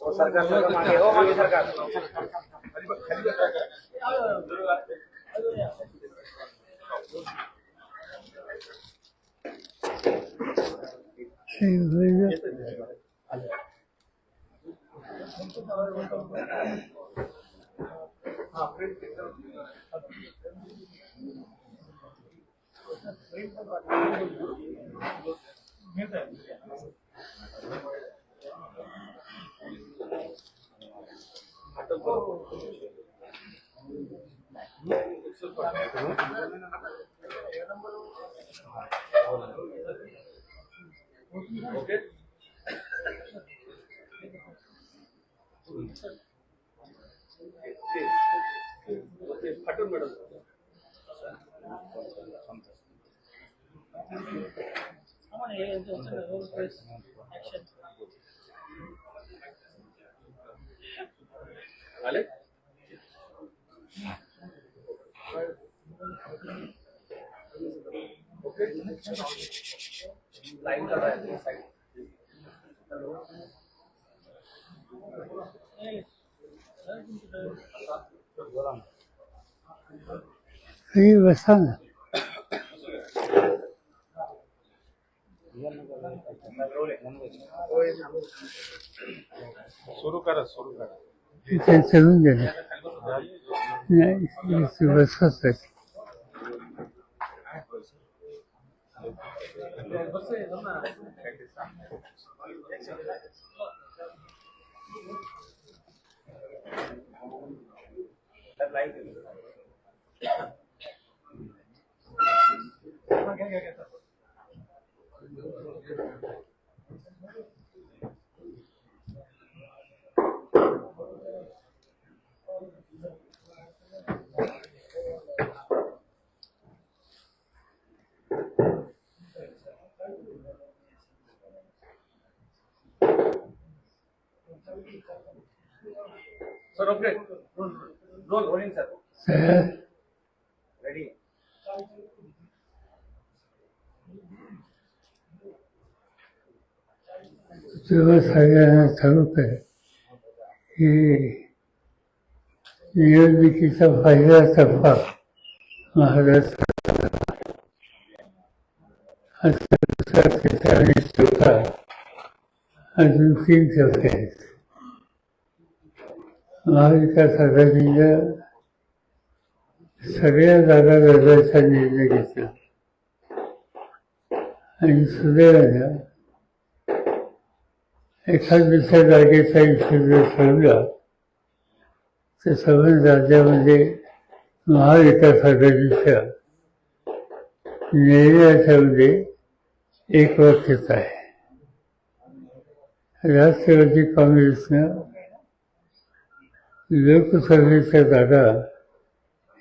सरकार सरकार मागे हो मागे सरकार फाटून मॅडम आले? ओके लाईन काढा साईड ही बसा ना. सुरू करा सुरू करा. इथे चलून गेले नाही इथे बसत आहे. Sir okay roll rolling sir. Ready तेव्हा सगळ्यांना आहे की निवडणुकीचा तिसरा आणि चौथा अजून तीन टप्पे आहेत. महाविकास आघाडीच्या सगळ्या जागा लढवायचा निर्णय घेतला आणि सुदैवानं एखाद दुसऱ्या जागेचा इश्यू जर ठरला तर सर्व राज्यामध्ये महाविकास आघाडीच्या निर्णयाच्यामध्ये एक वाक्यता आहे. राष्ट्रवादी काँग्रेसनं लोकसभेच्या जागा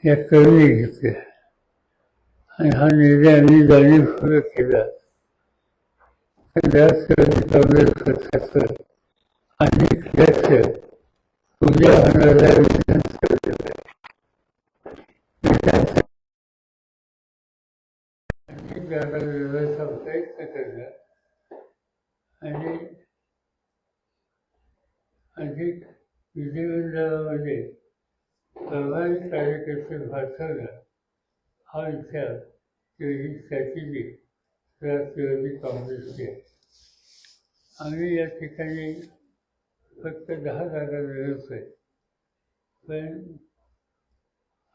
या कवीने घेतल्या आणि हा निर्णय आम्ही जाणीवपूर्वक केला. राष्ट्रवादी काँग्रेस पक्षाचं आणि लक्ष उद्या होणाऱ्या विधानसभेला विधानसभेत अनेक जागा मिळवायचा प्रयत्न करणार आणि अधिक विधिमंडळामध्ये प्रभावी कार्यकर्ते भासवणं हा विचार किंवा ही स्ट्रॅटेजी राष्ट्रवादी काँग्रेसची आहे आम्ही या ठिकाणी फक्त दहा जागा मिळवतोय पण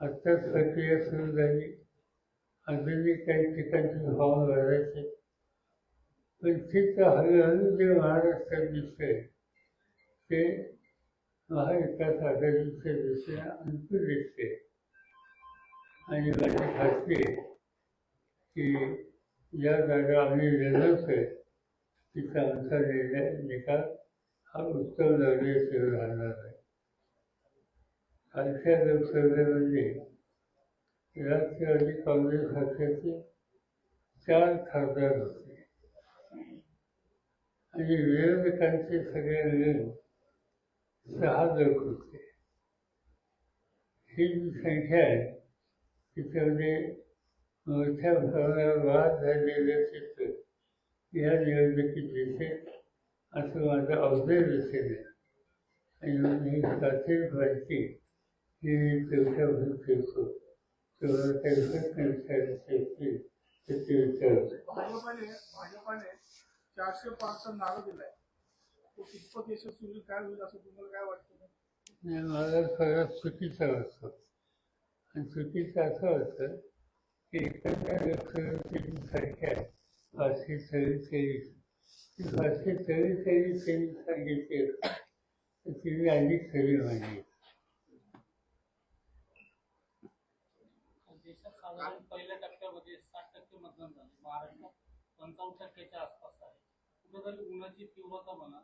आत्ताच प्रक्रिया सुरू झाली अजूनही काही ठिकाणची फॉर्म भरायचे पण ठीक हळूहळू जे महाराष्ट्रात दिसतंय ते महाविकास आघाडीच्या दृष्टीने अनुकूल दिसते आणि माझी खात्री की ज्या जागा आम्ही लढवतोय तिचा आमचा निर्णय निकाल हा उत्तम लढण्याशिवाय राहणार आहे. कालच्या लोकसभेमध्ये म्हणजे राष्ट्रवादी काँग्रेस पक्षाचे चार खासदार होते. आणि विरोधकांचे सगळे मिळून सहा लोक होते. ही जी संख्या आहे तिच्यामध्ये मोठ्या प्रमाणावर वाद झालेले चित्र या निवडणुकीत दिसेल असं माझं अवघड दिसेल. आणि ही सातवी व्हायची ही तेवढ्यावर ठेवतो तेव्हा त्यांचं विचारायची त्याचे विचार भाजपाने भाजपाने चारशे पाचचा नारा दिलाय. तो कितपत यशस्वी काय होईल असं तुम्हाला काय वाटतं? मला सगळं चुकीचं वाटतं. आणि चुकीचं असं होतं की एखाद्या सारखे आहे. पाचशे चव्वेचाळीस ती पाचशे चव्वेचाळीस त्यांनी सांगितले तर तिने अधिक खरी मांडली पहिल्या टप्प्यामध्ये साठ टक्के मतदान झाले. महाराष्ट्रात पंचावन्न टक्क्याच्या आसपास आहे. कुठेतरी उन्हाची तीव्रता म्हणा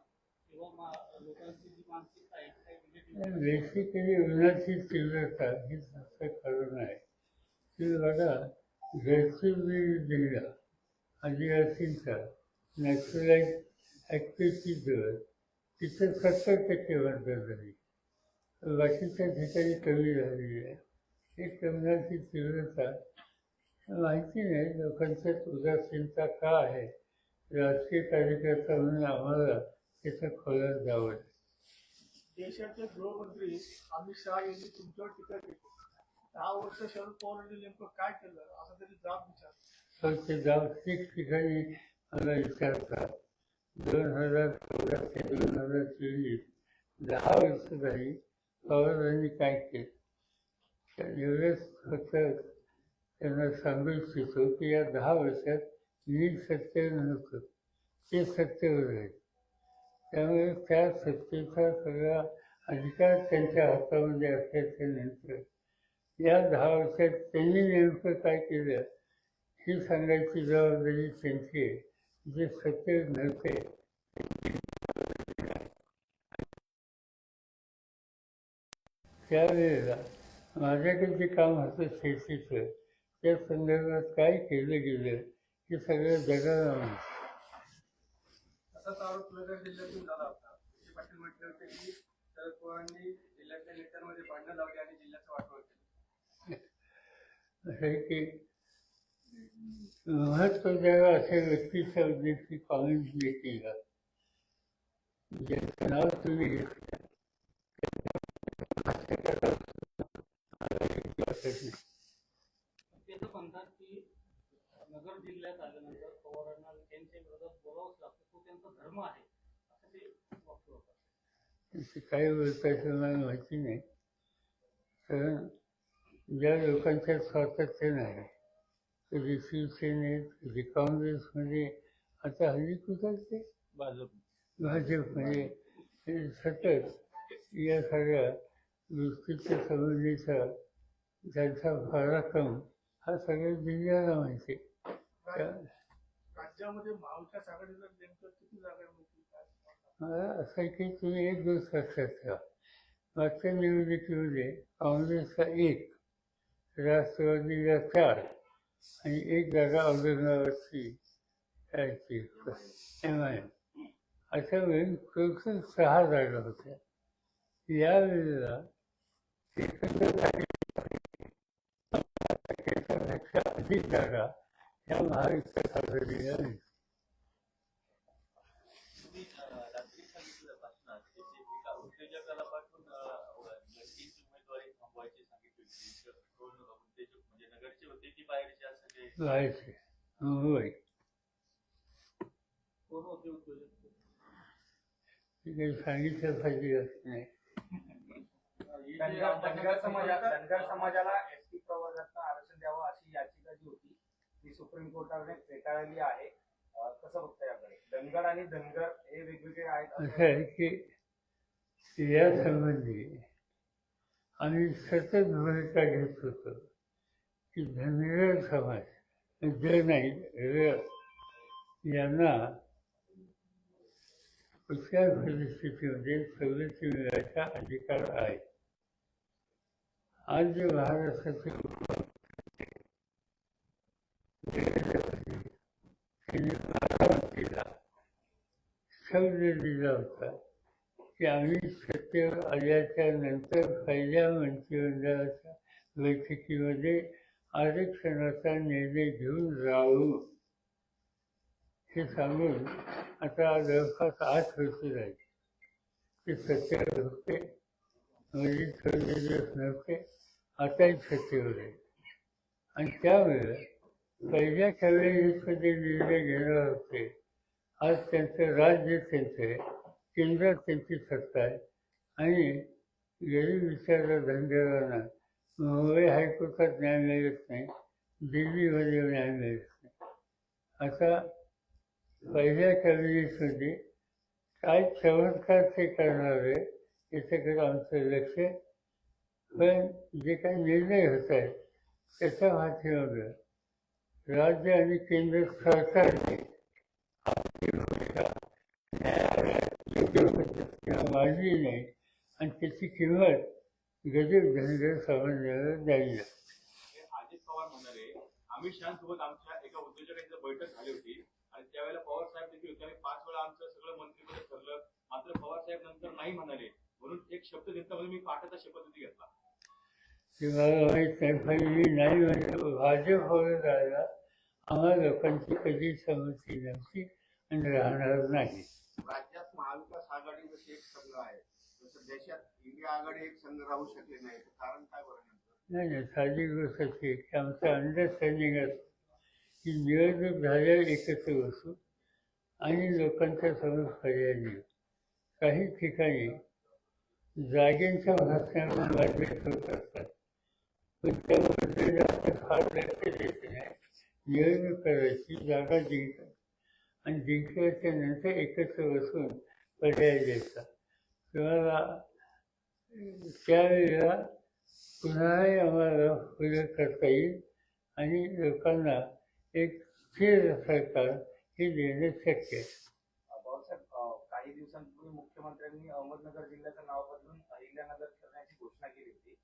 बेसिकली उन्हाची तीव्रता ही तसं कारण आहे की बघा गडचिरोली जिल्हा आदिवासींचा नॅचरलाइज ॲक्टिव्हिटी जवळ तिथं सत्तर टक्के मतदान झाली. बाकीच्या ठिकाणी कमी झालेली आहे. ही कमनाची तीव्रता माहिती नाही लोकांच्यात उदासीनता का आहे? राजकीय कार्यकर्ता म्हणून आम्हाला त्याचं जावं. लागेल. देशाचे गृहमंत्री अमित शहा यांनी तुमच्यावर टीका केली. दहा वर्ष शरद पवारांनी नेमकं काय केलं? असा तरी जाब विचार. तर ते जागतिक ठिकाणी मला विचारतात दोन हजार चौदा ते दोन हजार चोवीस दहा वर्ष झाली पवारांनी काय केलं? एवढंच फक्त त्यांना सांगू इच्छितो की या दहा वर्षात मी सत्तेवर नव्हतं. ते सत्तेवर आहे त्यामुळे त्या सत्तेचा सगळा अधिकार त्यांच्या हातामध्ये असल्याच्यानंतर या दहा वर्षात त्यांनी नेमकं काय केलं ही सांगायची जबाबदारी त्यांची आहे जे सत्य नव्हते. त्यावेळेला माझ्याकडे जे काम होतं शेतीचं त्या संदर्भात काय केलं गेलं हे सगळं जगाला वेगळ्या जिल्ह्यातून झाला होता. विखे पाटील म्हटले होते की शरद पवारांनी जिल्ह्यातल्या नेत्यांमध्ये भांडणं लावली आणि जिल्ह्याचं वाटोळ केलं. असं की महत्त्वाच्या अशा व्यक्तीच्या उद्देशी कॉमेंट देखील ज्याचं नाव तुम्ही घेतलं. ते की नगर जिल्ह्यात आल्यानंतर पवारांना त्यांच्या विरोधात बोलावंच लागतं. तो त्यांचा धर्म आहे. असं ते वाक्य होतं काय बोलतायचं मला माहिती नाही. कारण ज्या लोकांच्यात स्वातंत्र्य नाही कधी शिवसेनेत कधी काँग्रेसमध्ये आता हल्ली कुठं भाजप. भाजपमध्ये सतत या सगळ्या गोष्टीच्या संबंधीचा त्यांचा पराक्रम हा सगळ्या जिल्ह्याला माहिती राज्यामध्ये महाविकास आघाडीला नेमकं किती जागा मिळतील काय सांगता? मला असं आहे की तुम्ही एक गोष्ट लक्षात ठेवा. मागच्या निवडणुकीमध्ये काँग्रेसचा एक राष्ट्रवादीला चार आणि एक जागा औरंगाबादची याची एम आय. एम अशा वेळी खरोखर सहा जागा होत्या. यावेळेला एकंदर अधिक जागा या सांगितलं उमेदवारी म्हणजे असं जायचे मुंबई काही सांगितलं पाहिजे नाही समाजा धनगर समाजाला एस टी प्रवर्गाचं आरक्षण द्यावं अशी याचिका जी होती ती सुप्रीम कोर्टाने फेटाळली आहे. कसं बघता याकडे धनगर आणि धनगर हे वेगवेगळे आहेत असं आहे की या संबंधी आम्ही सतत भूमिका घेत होतो की धनगर समाज ज नाही र यांना कुठल्या परिस्थितीमध्ये सवलती मिळायचा अधिकार आहे. आज जे महाराष्ट्राचे त्यांनी केला शब्द दिला होता की आम्ही सत्तेवर आल्याच्यानंतर पहिल्या मंत्रिमंडळाच्या बैठकीमध्ये आरक्षणाचा निर्णय घेऊन जाऊ हे सांगून आता जवळपास आठ वर्ष झाली. ते सत्तेवर होते म्हणजे थोडे दिवस नव्हते आताही सत्तेवर आहे आणि त्यामुळे पहिल्या कॅबिनेटमध्ये निर्णय घेणार होते. आज त्यांचं राज्य त्यांचं आहे केंद्रात त्यांची सत्ता आहे. आणि गरीब विचारला धनगरांना मुंबई हायकोर्टात न्याय मिळत नाही. दिल्लीमध्ये न्याय मिळत नाही. आता पहिल्या कॅबिनेटमध्ये काय चमत्कार ते करणार आहे याच्याकडे आमचं लक्ष पण जे काही निर्णय होत आहेत त्याच्या माध्यमातून राज्य आणि केंद्र सरकारने आपली भूमिका न्यायालयात योग्य नाही आणि त्याची किंमत गरीब धनगर सामान्याला द्यावी अजित पवार म्हणाले अमित शहासोबत आमच्या एका उद्योजकांची बैठक झाली होती आणि त्यावेळेला पवार साहेब देखील होते आणि पाच वेळा आमचं सगळं मंत्रिपद ठरलं. मात्र पवार साहेब नंतर नाही म्हणाले. म्हणून एक शब्द घेतला म्हणून मी पाठाचा शपथ घेतला. ते मला नाही म्हणजे भाजप नाही म्हणजे जायला आम्हा लोकांची कधी समजती नव्हती आणि राहणार नाही राज्यात महाविकास आघाडी एक संघ आहे. तसं देशात इंडिया आघाडी एक संघ राहू शकले नाही. कारण काय नाही नाही. साधी गोष्ट अशी आहे की आमचं अंडरस्टँडिंग असतं की निवडणूक झाल्यावर एकत्र बसू आणि लोकांच्या समोर पर्याय देऊ काही ठिकाणी जागेंच्या भाषणावर मतभेद होत असतात. पण त्यामध्ये जास्त फार लक्ष द्यायचं नाही निवडणूक करायची जागा जिंक आणि जिंकल्याच्या नंतर एकत्र बसून पर्याय द्यायचा तुम्हाला त्यावेळेला पुन्हाही आम्हाला पुढे करता येईल आणि लोकांना एक स्थिर सरकार हे देणे शक्य आहे काही दिवसांपूर्वी मुख्यमंत्र्यांनी अहमदनगर जिल्ह्याचं नाव बदलून अहिल्यानगर करण्याची घोषणा केली होती.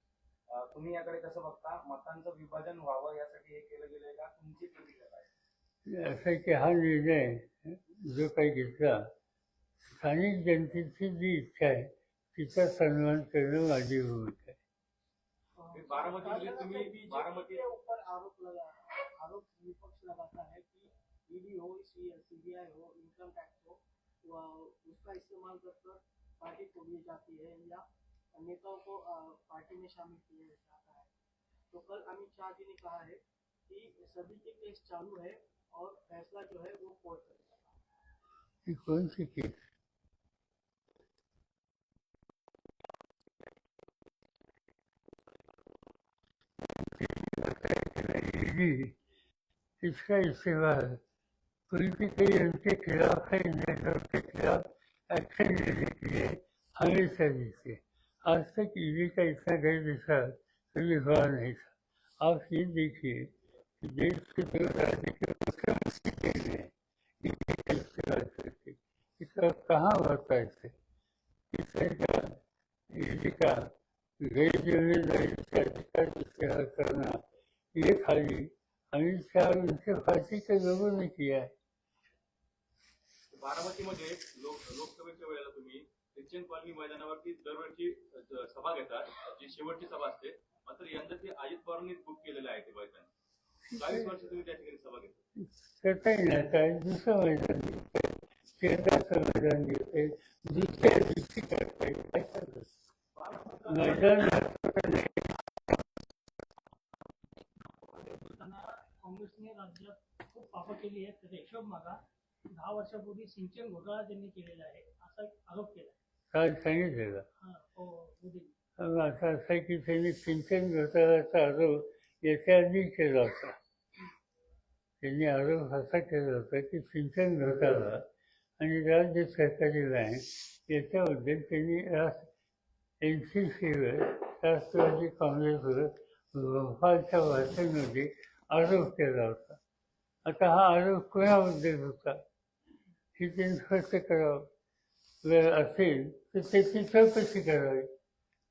तुम्ही याकडे कसं बघता? मतांचं विभाजन व्हावं यासाठी हे केलं गेलंय का? तुमची प्रतिक्रिया काय? असं आहे की हा निर्णय जो काही घेतला स्थानिक जनतेची जी इच्छा आहे तिचा सन्मान करणं माझी भूमिका आहे. ते बारामतीमध्ये तुम्ही बारामती के ऊपर आरोप लगा आरोप विपक्ष लगाता है कि ईडी हो सीबीआई हो इनकम टैक्स हो उसका इस्तेमाल कर कर पार्टी तोड़ी जाती है या नेताओं को पार्टी में शामिल किया जाता है। तो कल अमित शाह जी ने कहा है कि सभी के केस चालू है और फैसला जो है वो कोर्ट करेगा ही। कोणती केस? इसका इस्तेमाल पॉलिटिकली उनके खिलाफ है नेताओं के खिलाफ एक्शन लेने के लिए हमेशा देते आज तक ईडी का इतना गैर विचार कभी हुआ नहीं था आप ये देखिए कि देश के राज्य के लिए ईडी का इस्तेमाल करके इसका कहाँ होता है इसे तरह का ईडी का इस्तेमाल करना ये खाली अमित शाह और उनके पार्टी के लोगों ने किया है। लोक लोकसभेच्या वेळेला तुम्ही ख्रिश्चन कॉलनी मैदानावरती दरवर्षी सभा घेतात जी शेवटची सभा असते. मात्र यंदा ती अजित पवारांनी बुक केलेलं आहे ते मैदान. चाळीस वर्ष तुम्ही त्या ठिकाणी सभा घेता करता येणार काय दुसरं मैदान घेतंय शेताचं मैदान घेतंय दुसऱ्या दिवशी करता येईल काय करतात मैदान काँग्रेसने राज्यात खूप पापं केली आहेत. त्याचा हिशोब मागा. दहा वर्षापूर्वी सिंचन घोटाळा त्यांनी केलेला आहे असा एक आरोप केला काल सांगितलं का हा असं असं की त्यांनी सिंचन घोटाळ्याचा आरोप याच्या आधी केला होता. त्यांनी आरोप असा केला होता की सिंचन घोटाळा आणि राज्य सहकारी बँक याच्याबद्दल त्यांनी राष्ट्र एन सी सीवर राष्ट्रवादी काँग्रेसवर भोपाळच्या भाषणामध्ये आरोप केला होता. आता हा आरोप कोणाबद्दल होता? हे त्यांनी स्पष्ट करावं. जर असेल तर त्याची चौकशी करावी.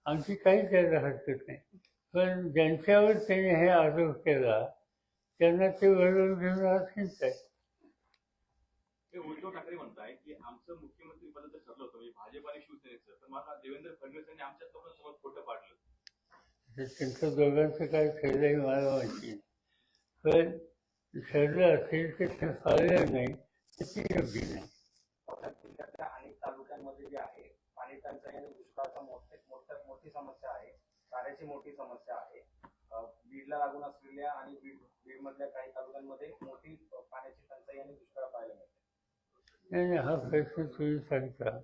आमची काही त्याला हरकत नाही. पण ज्यांच्यावर त्याने हे आरोप केला त्यांना ते बरोबर घेऊन आज हिंडताय ते उद्धव ठाकरे म्हणताय की आमचं मुख्यमंत्री पदाचं ठरलं होतं म्हणजे भाजप आणि शिवसेनेचं. तर मला देवेंद्र फडणवीस यांनी आमच्या लोकांसोबत खोटं पाडलं. त्यांचं दोघांचं काय ठरलंही मला माहिती पण ठरलं असेल तर ते पाळलं नाही तर ते योग्य नाही. अनेक तालुक्यांमध्ये जे आहे पाणी टंचाई आणि दुष्काळाचा मोठे मोठ्या मोठी समस्या आहे. चाऱ्याची मोठी समस्या आहे. बीडला लागून असलेल्या आणि बीड बीडमधल्या काही तालुक्यांमध्ये मोठी पाण्याची टंचाई आणि दुष्काळ पाहायला मिळते. नाही हा प्रश्न तुम्ही सांगता.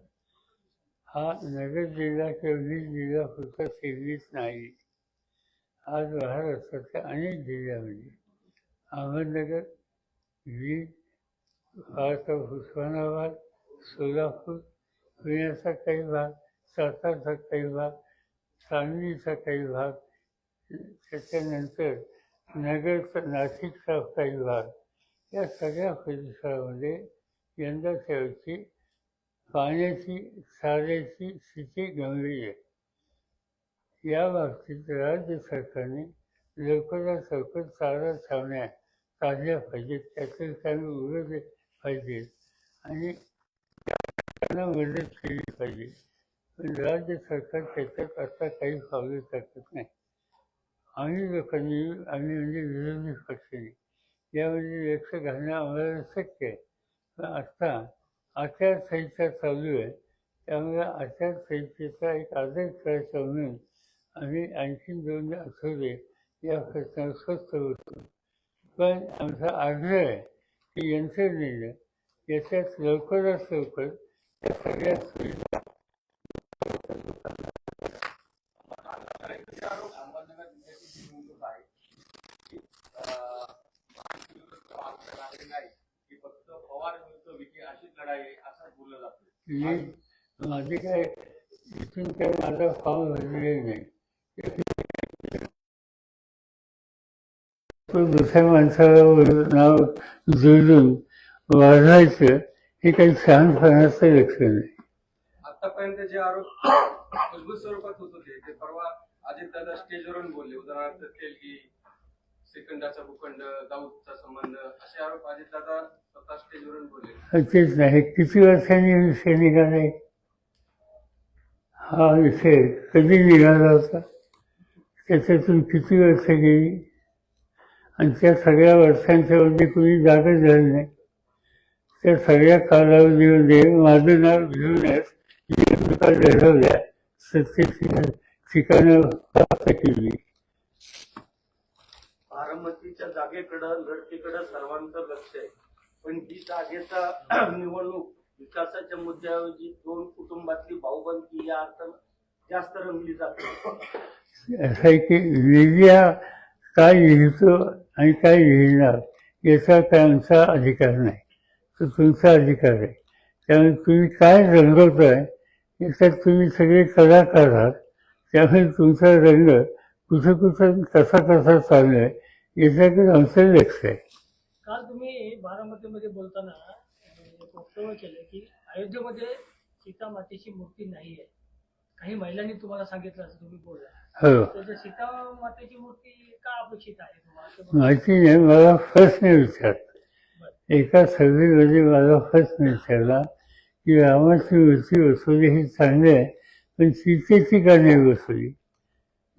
हा नगर जिल्हा किंवा वीज जिल्हा फक्त सिडनीच नाही. आज महाराष्ट्राच्या अनेक जिल्ह्यामध्ये अहमदनगर वीज उस्मानाबाद सोलापूर पुण्याचा काही भाग सातारचा काही भाग सांगलीचा काही भाग त्याच्यानंतर नगरचा नाशिकचा काही भाग या सगळ्या परिसरामध्ये यंदाच्या वर्षी पाण्याची चाऱ्याची स्थिती गंभीर आहे. या बाबतीत राज्य सरकारने लवकरात लवकर चारा छावण्या काढल्या पाहिजेत त्याचे काही उरले पाहिजेत आणि त्यांना मदत केली पाहिजे. पण राज्य सरकार त्याच्यात आता काही पावले टाकत नाही. आम्ही लोकांनी आम्ही म्हणजे विरोधी पक्षाने यामध्ये लक्ष घालणं आम्हाला शक्य आहे. पण आता आचारसंहिता चालू आहे. त्यामुळे आचारसंहितेचा एक आदर करायचा म्हणून आम्ही आणखीन दोन आठवडे या प्रश्नावर स्वस्त होतो पण आमचा आग्रह आहे की यंत्रणेनं याच्यात लवकरात लवकर माझी सगळ्या सुविधा मी माझे काय इथून काय माझा फॉर्म भरलेला नाही दुसऱ्या माणसाला नाव जुळून वाढवायचं हे काही शहाणपणाचं लक्षण नाही. आतापर्यंत जे आरोप मजबूत स्वरूपात होत होते ते परवा अजितदादा स्टेजवरून बोलले. उदाहरणार्थ तेलगी श्रीखंडाचा भूखंड दाऊदचा संबंध असे आरोप अजितदादा स्वतः स्टेजवरून बोलले. तेच नाही किती वर्षांनी विषय निघाला हा विषय कधी निघाला होता? त्याच्यातून किती वर्ष गेली? आणि त्या सगळ्या वर्षांच्या मध्ये कुणी जागा झालं नाही. त्या सगळ्या कालावधीमध्ये माझं नाव घेऊनच लढवल्या सत्तेची ठिकाणं प्राप्त केली. बारामतीच्या जागेकडं लढतीकडं सर्वांचं लक्ष आहे. पण ही जागेचा निवडणूक विकासाच्या मुद्द्याऐवजी दोन कुटुंबातली भाऊबंदी या अर्थ जास्त रंगली जाते. असं आहे की मीडिया काय लिहितो आणि काय लिहिणार याचा आमचा अधिकार नाही. तो तुमचा अधिकार आहे त्यामुळे तुम्ही काय रंगवताय याच्यात तुम्ही सगळे कलाकार आहात. त्यामुळे तुमचा रंग कुठं कुठं कसा कसा चालू आहे याच्याकडे आमचं लक्ष आहे. काल तुम्ही बारामतीमध्ये बोलताना वक्तव्य केलं की अयोध्येमध्ये सीता मातेची मूर्ती नाही आहे. काही महिलांनी तुम्हाला सांगितलं असं तुम्ही बोलला. हो. तर सीता मातेची मूर्ती का अपेक्षित आहे तुम्हाला. माहिती नाही मला प्रश्न विचार एका सर्वेमध्ये माझा प्रश्न विचारला की रामाची मूर्ती बसवली ही चांगली आहे पण सीतेची का नाही बसवली?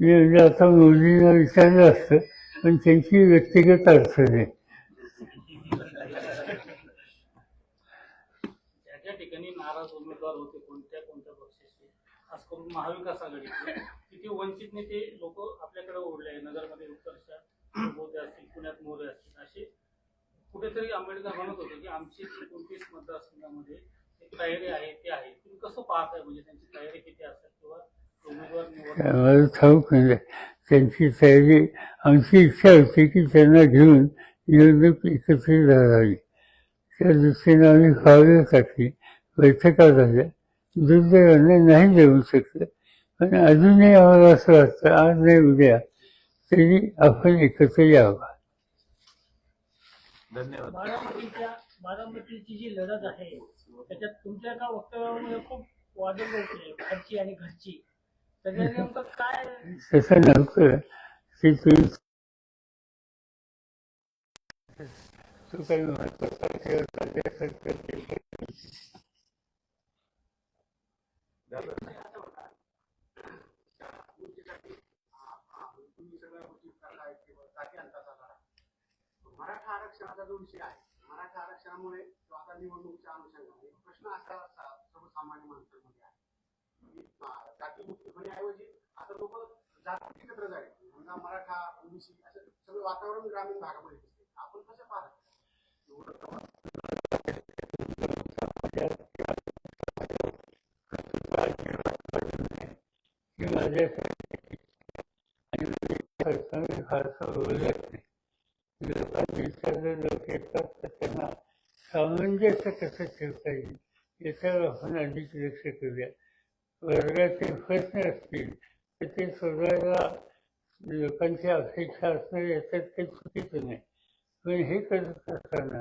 मी म्हणजे आता मोदींना विचारलं असतं पण त्यांची व्यक्तिगत अडचण आहे. ठिकाणी नाराज उमेदवार होते कोणत्या कोणत्या पक्षाचे? खास करून महाविकास आघाडीचे. तिथे वंचित नेते लोक आपल्याकडे ओढले नगरमध्ये उत्कर्षात मोदी असतील पुण्यात मोरे असतील असे कुठेतरी आंबेडकर म्हणत होते की आमची एकोणतीस मतदारसंघामध्ये एक तयारी आहे ते आहे. तुम्ही कसं पाहताय? म्हणजे त्यांची तयारी किती असेल किंवा मला ठाऊक नाही त्यांची तयारी आमची इच्छा होती की त्यांना घेऊन निवडणूक एकत्रित राहावी त्या दृष्टीने आम्ही पावलं टाकली बैठका झाल्या. दुर्दैवाने नाही देऊ शकलं. पण अजूनही आम्हाला असं वाटतं आज नाही उद्या तरी आपण एकत्र यावं. धन्यवाद. बारामतीच्या बारामतीची जी लढत आहे त्याच्यात तुमच्या एका वक्तव्यामुळे खूप वादळ घरची आणि घरची? तर ते नेमकं काय तसं नव्हतं तुम्ही तो काही महत्त्वाचा सगळ्या गोष्टी करताय किंवा जाती अंताचा लढा मराठा आरक्षणाचा जो विषय आहे मराठा आरक्षणामुळे जो आता निवडणुकीच्या अनुषंगाने प्रश्न असा सर्वसामान्य माणसांमध्ये आहे. अं, जातीमुक्त होण्याऐवजी आता लोक जाती एकत्र झाले. समजा मराठा ओबीसी असं सगळं वातावरण ग्रामीण भागामध्ये दिसते आपण कसं पाहता आणि मी लोक येतात तर त्यांना सामंजस्य कसं ठेवता येईल याच्यावर आपण अधिक लक्ष करूया. वर्गाचे प्रश्न असतील तर ते सोडवायला लोकांची अपेक्षा असणं याच्यात काही चुकीचं नाही. पण हे करत असताना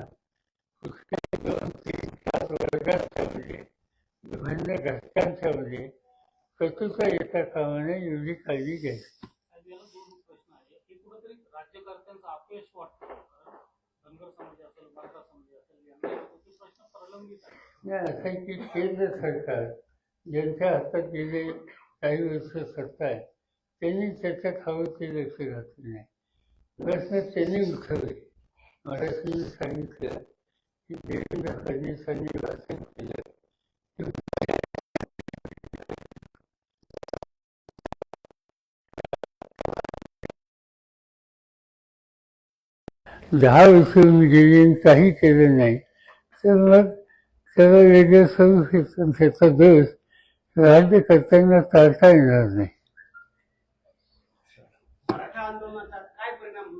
कुठल्या दोन तीन चार वर्गाच्यामध्ये विभिन्न घटकांच्या मध्ये कटुता येता कामा नये एवढी काळजी घ्यायची. राज्यकर्त्यांचा अपयश वाटतो. की केंद्र सरकार ज्यांच्या हातात गेले काही वर्ष सत्ता आहे त्यांनी त्याच्यात हवं ते लक्ष घातले नाही. प्रश्न त्यांनी उठवले. महाराष्ट्रांनी सांगितलं की देवेंद्र फडणवीसांनी भाषण केलं. दहा वर्ष मी गेली काही केलं नाही. तर मग त्याला वेगळं स्वरूप येतं त्याचा दोष राज्यकर्त्यांना टाळता येणार नाही.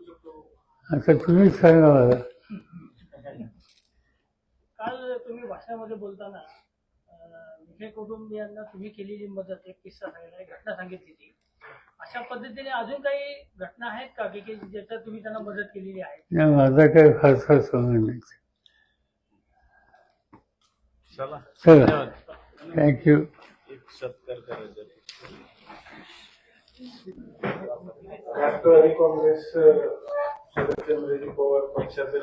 शकतो? आता तुम्हीच सांगा मला. काल तुम्ही भाषणामध्ये बोलताना विखे कुटुंबियांना तुम्ही केलेली मदत एक किस्सा सांगितला घटना सांगितली ती अशा पद्धतीने अजून काही घटना आहेत का? की की ज्याच्यात तुम्ही त्यांना मदत केलेली आहे? नाही माझा काही फारसा संबंध नाही. चला. Thank you Rashtrawadi Congress Sharadchandraji Pawar पक्षाचे